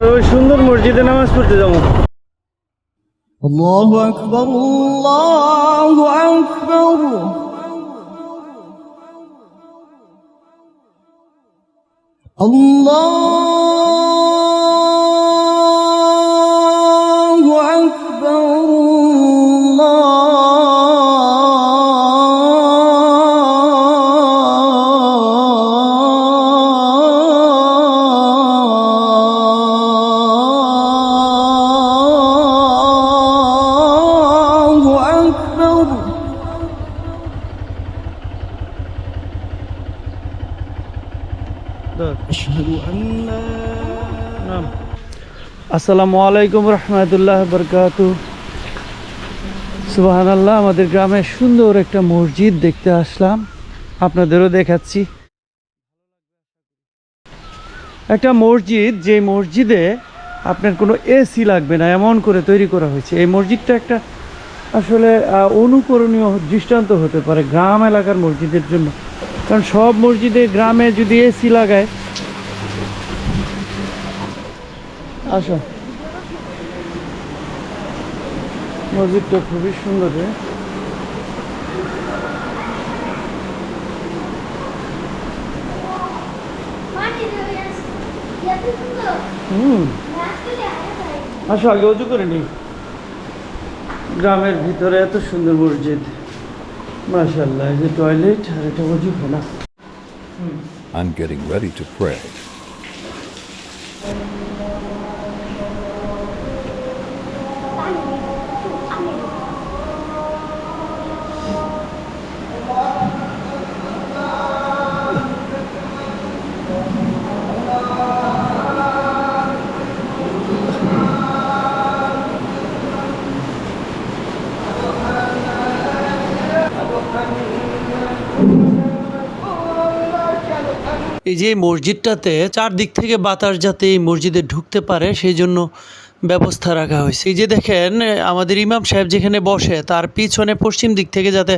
ওই সুন্দর মসজিদে নামাজ পড়তে যাবো الله أكبر الله أكبر الله আসসালামু আলাইকুম রহমতুল্লাহ বরকাত সুবাহান আল্লাহ আমাদের গ্রামে সুন্দর একটা মসজিদ দেখতে আসলাম। আপনাদেরও দেখাচ্ছি। একটা মসজিদ যে মসজিদে আপনার কোনো এসি লাগবে না এমন করে তৈরি করা হয়েছে। এই মসজিদটা একটা আসলে অনুকরণীয় দৃষ্টান্ত হতে পারে গ্রাম এলাকার মসজিদের জন্য। কারণ সব মসজিদে গ্রামে যদি এসি লাগায়। আসো। মসজিদটা খুবই সুন্দর রে হুম। আসো, আগে অজু করে নি গ্রামের ভিতরে এত সুন্দর মসজিদ। মাশাল্লাহ এই যে টয়লেট আর এটা অজু খানা I'm getting ready to pray. এই যে মসজিদটাতে চারদিক থেকে বাতাস যাতে এই মসজিদে ঢুকতে পারে, সেই জন্য ব্যবস্থা রাখা হয়েছে। এই যে দেখেন, আমাদের ইমাম সাহেব যেখানে বসে, তার পিছনে পশ্চিম দিক থেকে যাতে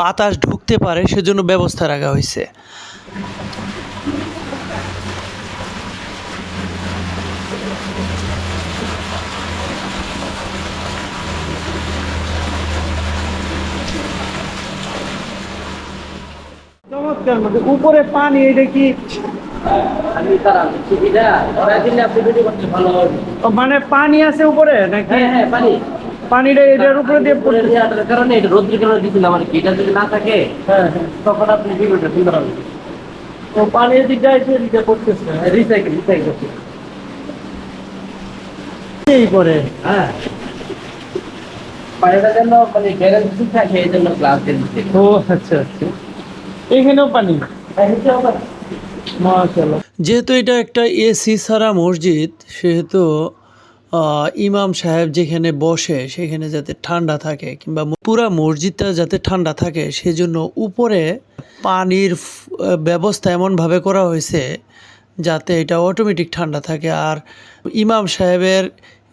বাতাস ঢুকতে পারে, সেজন্য ব্যবস্থা রাখা হয়েছে। চমৎকার মধ্যে উপরে পানি এটা কি? মানে পানি আছে উপরে নাকি? হ্যাঁ হ্যাঁ পানি। পানিটা এটার উপরে দিয়ে পড়তে কারণে এটা রোদ্রের কারণে দিচ্ছিলাম আর কি? এটা যদি না থাকে হ্যাঁ তখন আপনি ভিডিওটা সুন্দর হবে ও পানির দিকটা এসে দিকটা পড়তেছে। রিসাইকেল রিসাইকেল এই পরে। হ্যাঁ। পানিটা যেন মানে গ্যারান্টি থাকে এই জন্য গ্লাস দিয়ে দিচ্ছে ও আচ্ছা আচ্ছা। এখানেও পানি। যেহেতু এটা একটা এসি ছাড়া মসজিদ সেহেতু আহ, ইমাম সাহেব যেখানে বসে সেখানে যাতে ঠান্ডা থাকে কিংবা পুরা মসজিদটা যাতে ঠান্ডা থাকে সেজন্য উপরে পানির ব্যবস্থা এমনভাবে করা হয়েছে যাতে এটা অটোমেটিক ঠান্ডা থাকে। আর ইমাম সাহেবের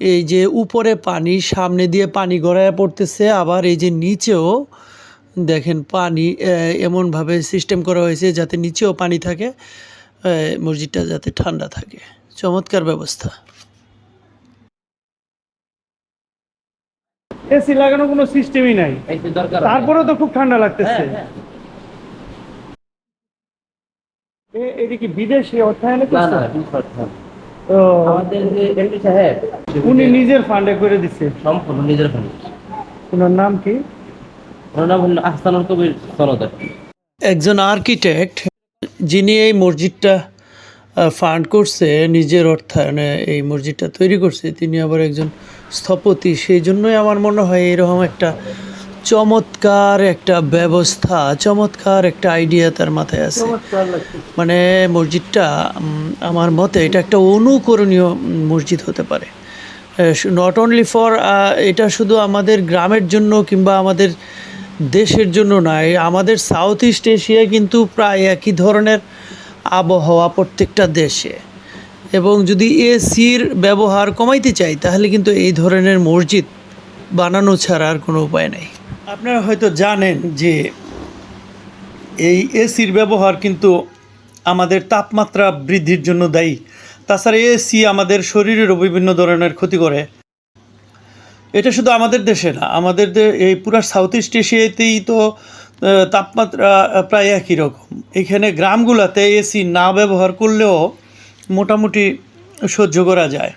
এই যে উপরে পানি সামনে দিয়ে পানি গড়ায় পড়তেছে আবার এই যে নিচেও দেখেন পানি এমনভাবে সিস্টেম করা হয়েছে যাতে নিচেও পানি থাকে মসজিদটা যাতে ঠান্ডা থাকে। চমৎকার ব্যবস্থা। এসি লাগানো কোনো সিস্টেমই নাই। তো খুব ঠান্ডা লাগতেছে। হ্যাঁ, হ্যাঁ। এটা কি বিদেশি অর্থায়নে উনি নিজের ফান্ডে করে দিচ্ছে সম্পূর্ণ নিজের ফান্ড ওনার নাম কি? ওনার নাম হলো আহসানুল কবির সনদর একজন আর্কিটেক্ট যিনি এই মসজিদটা ফান্ড করছে নিজের অর্থায়নে এই মসজিদটা তৈরি করছে তিনি আবার একজন স্থপতি। সেই জন্যই আমার মনে হয় এরকম একটা চমৎকার একটা ব্যবস্থা চমৎকার একটা আইডিয়া তার মাথায় আছে। মানে মসজিদটা আমার মতে এটা একটা অনুকরণীয় মসজিদ হতে পারে। নট অনলি ফর এটা শুধু আমাদের গ্রামের জন্য কিংবা আমাদের দেশের জন্য নয়, আমাদের সাউথ ইস্ট এশিয়ায় কিন্তু প্রায় একই ধরনের আবহাওয়া প্রত্যেকটা দেশে। এবং যদি এসির ব্যবহার কমাইতে চাই, তাহলে কিন্তু এই ধরনের মসজিদ বানানো ছাড়া আর কোনো উপায় নেই। আপনারা হয়তো জানেন যে এই এসির ব্যবহার কিন্তু আমাদের তাপমাত্রা বৃদ্ধির জন্য দায়ী। তাছাড়া এসি আমাদের শরীরেরও বিভিন্ন ধরনের ক্ষতি করে। এটা শুধু আমাদের দেশে না আমাদের এই পুরো সাউথ ইস্ট এশিয়াতেই তো তাপমাত্রা প্রায় একই রকম। এখানে গ্রামগুলোতে এসি না ব্যবহার করলেও মোটামুটি সহ্য করা যায়।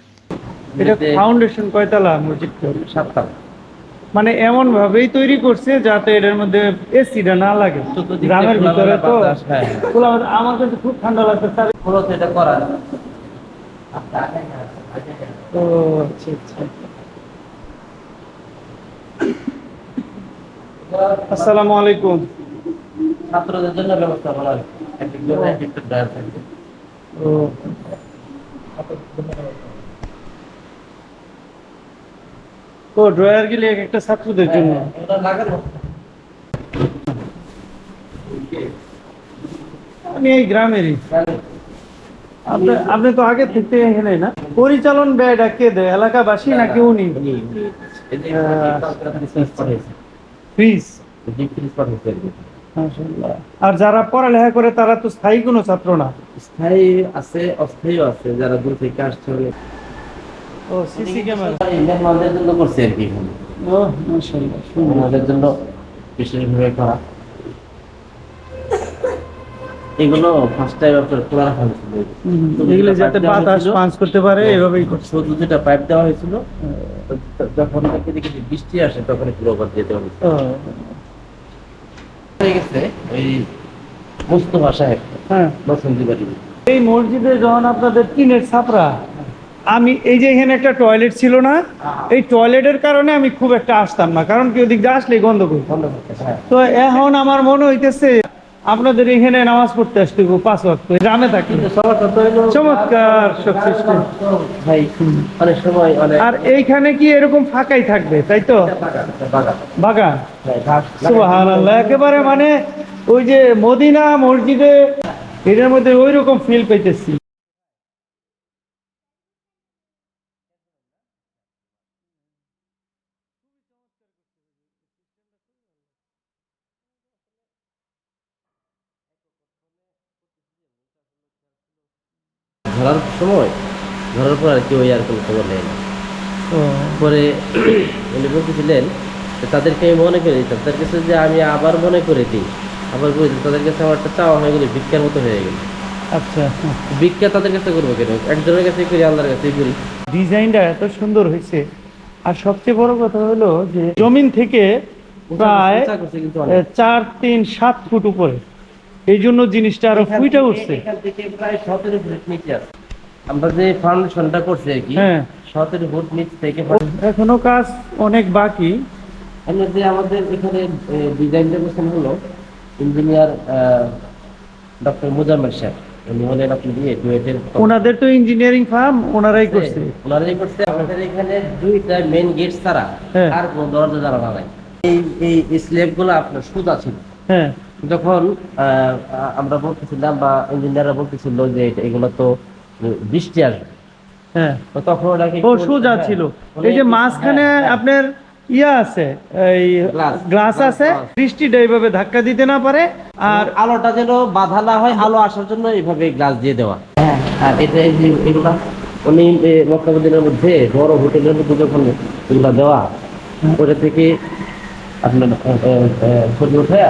এটা ফাউন্ডেশন কয়তলা মসজিদটা সাতটা মানে এমন ভাবেই তৈরি করছে যাতে এটার মধ্যে এসিটা না লাগে। গ্রামের ভিতরে তো হ্যাঁ। আমার কাছে খুব ঠান্ডা লাগছে স্যার। এটা করা ও আচ্ছা আচ্ছা। আসসালামু আলাইকুম ছাত্রদের জন্য ব্যবস্থা করা হয় ও ও ড্রয়ার গেলে এক একটা ছাত্রদের জন্য আমি এই গ্রামেরই আপনি আপনি তো আগে থেকে এখানে না পরিচালন ব্যয়টা কে দেয় এলাকাবাসী নাকি উনি ফ্রিজ। আর যারা পড়ালেখা করে তারা তো স্থায়ী কোনো ছাত্র না। স্থায়ী আছে অস্থায়ী আছে যারা দূর থেকে আসছে ও সিসি ক্যামেরা। মেহমানদের জন্য করছে আর কি ও মাশাআল্লাহ। সুন্দর ওনাদের জন্য বিশেষভাবে করা। এগুলো ফার্স্ট টাইম আপনার খোলা রাখা হয়েছিল। এগুলো যাতে বাতাস পাঞ্চ করতে পারে এভাবেই করছে। শুধু যেটা পাইপ দেওয়া হয়েছিল। যখন দেখি দেখি বৃষ্টি আসে তখন ওভার দিয়ে দেওয়া হয়েছে। ও, হয়ে গেছে ওই মুস্তফা সাহেব হ্যাঁ। বসন্তি বাড়ি এই মসজিদে যখন আপনাদের টিনের ছাপরা আমি এই যে এখানে একটা টয়লেট ছিল না এই টয়লেটের কারণে আমি খুব একটা আসতাম না কারণ কি ওদিক দিয়ে আসলে গন্ধ করি হ্যাঁ। তো এখন আমার মনে হইতেছে আপনাদের এখানে নামাজ পড়তে আসতে পাঁচ ওয়াক্ত গ্রামে থাকি। চমৎকার সব সিস্টেম। আর এইখানে কি এরকম ফাঁকাই থাকবে তাই তো? বাগান একেবারে মানে ওই যে মদিনা মসজিদে এটার মধ্যে ওই রকম ফিল পেতেছি ধরার সময় ধরার পর আর কেউ আর কোনো খবর নেই না। পরে উনি বলতেছিলেন তাদেরকে আমি মনে করে দিতাম তাদের কাছে যে আমি আবার মনে করে দিই আবার করে দিই তাদের কাছে আমার একটা চাওয়া হয়ে গেল ভিক্ষার মতো হয়ে গেল। আচ্ছা। ভিক্ষা তাদের কাছে করব কেন? একজনের কাছে করি আল্লাহর কাছে করি। ডিজাইনটা এত সুন্দর হয়েছে। আর সবচেয়ে বড় কথা হলো যে জমিন থেকে প্রায় চার তিন সাত ফুট উপরে। এই জন্য জিনিসটা আরও ফুইটা উঠছে এখান থেকে প্রায় সতেরো ফুট নিচে আছে। আমরা যে ফাউন্ডেশনটা করছি আর কি হ্যাঁ। সতেরো ফুট নিচ থেকে এখনও কাজ অনেক বাকি। এমনি যে আমাদের এখানে ডিজাইনটা করছেন হলো ইঞ্জিনিয়ার ডক্টর মুজাম্মেল সাহেব উনি হলেন আপনি দিয়ে ডুয়েটের ওনাদের তো ইঞ্জিনিয়ারিং ফার্ম ওনারাই করছে। ওনারাই করছে। আমাদের এখানে দুইটা মেন গেট ছাড়া হ্যাঁ। আর কোনো দরজা জানালা নাই। এই এই স্ল্যাবগুলো আপনার সুদা ছিল। হ্যাঁ। যখন আহ, আমরা বলতেছিলাম বা ইঞ্জিনিয়াররা বলতেছিল যে এগুলো তো বৃষ্টি আসবে। হ্যাঁ। তখন ওটাকে ও সোজা হ্যাঁ, ছিল এই যে মাঝখানে হ্যাঁ, হ্যাঁ। আপনার ইয়া আছে এই গ্লাস আছে বৃষ্টিটা এইভাবে ধাক্কা দিতে না পারে আর আর আলোটা যেন বাধা না হয় আলো আসার জন্য এইভাবে গ্লাস দিয়ে দেওয়া। হ্যাঁ আর এটা এই যে এগুলা উনি মক্কাবুদ্দিনের মধ্যে বড় হোটেলের মধ্যে যখন এগুলা দেওয়া ওটা থেকে আপনার ছবি উঠে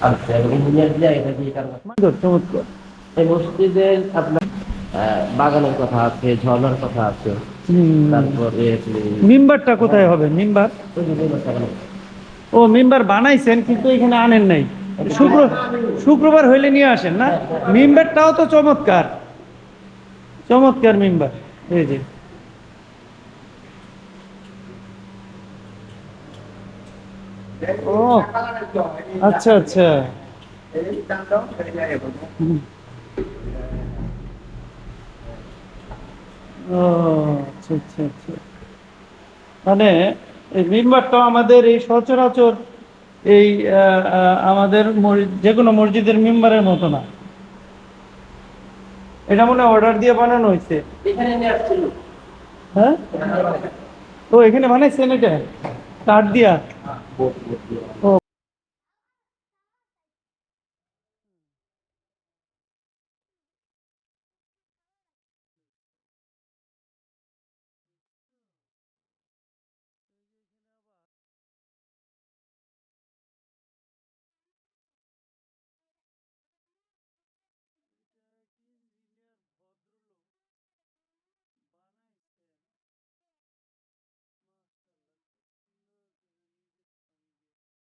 হ্যাঁ ইঞ্জিনিয়ার এটা দিয়ে চমৎকার এই মসজিদের আপনার বাগানের কথা আছে ঝর্ণার কথা আছে হুম। মিম্বারটা কোথায় হবে? মিম্বার? ওই যে বিভিন্ন বাগান। ও মিম্বার বানাইছেন কিন্তু এখানে আনেন নাই। শুক্র শুক্রবার হইলে নিয়ে আসেন না? মিম্বারটাও তো চমৎকার। চমৎকার মিম্বার। এই যে। ও আচ্ছা আচ্ছা। আচ্ছা আচ্ছা আচ্ছা। মানে এই মেম্বারটাও আমাদের এই সচরাচর এই আমাদের যে কোনো মসজিদের মেম্বারের মতো না। এটা মনে অর্ডার দিয়ে বানানো হয়েছে। হ্যাঁ? ও এখানে বানাইছেন এটা? কাঠ দিয়া? ও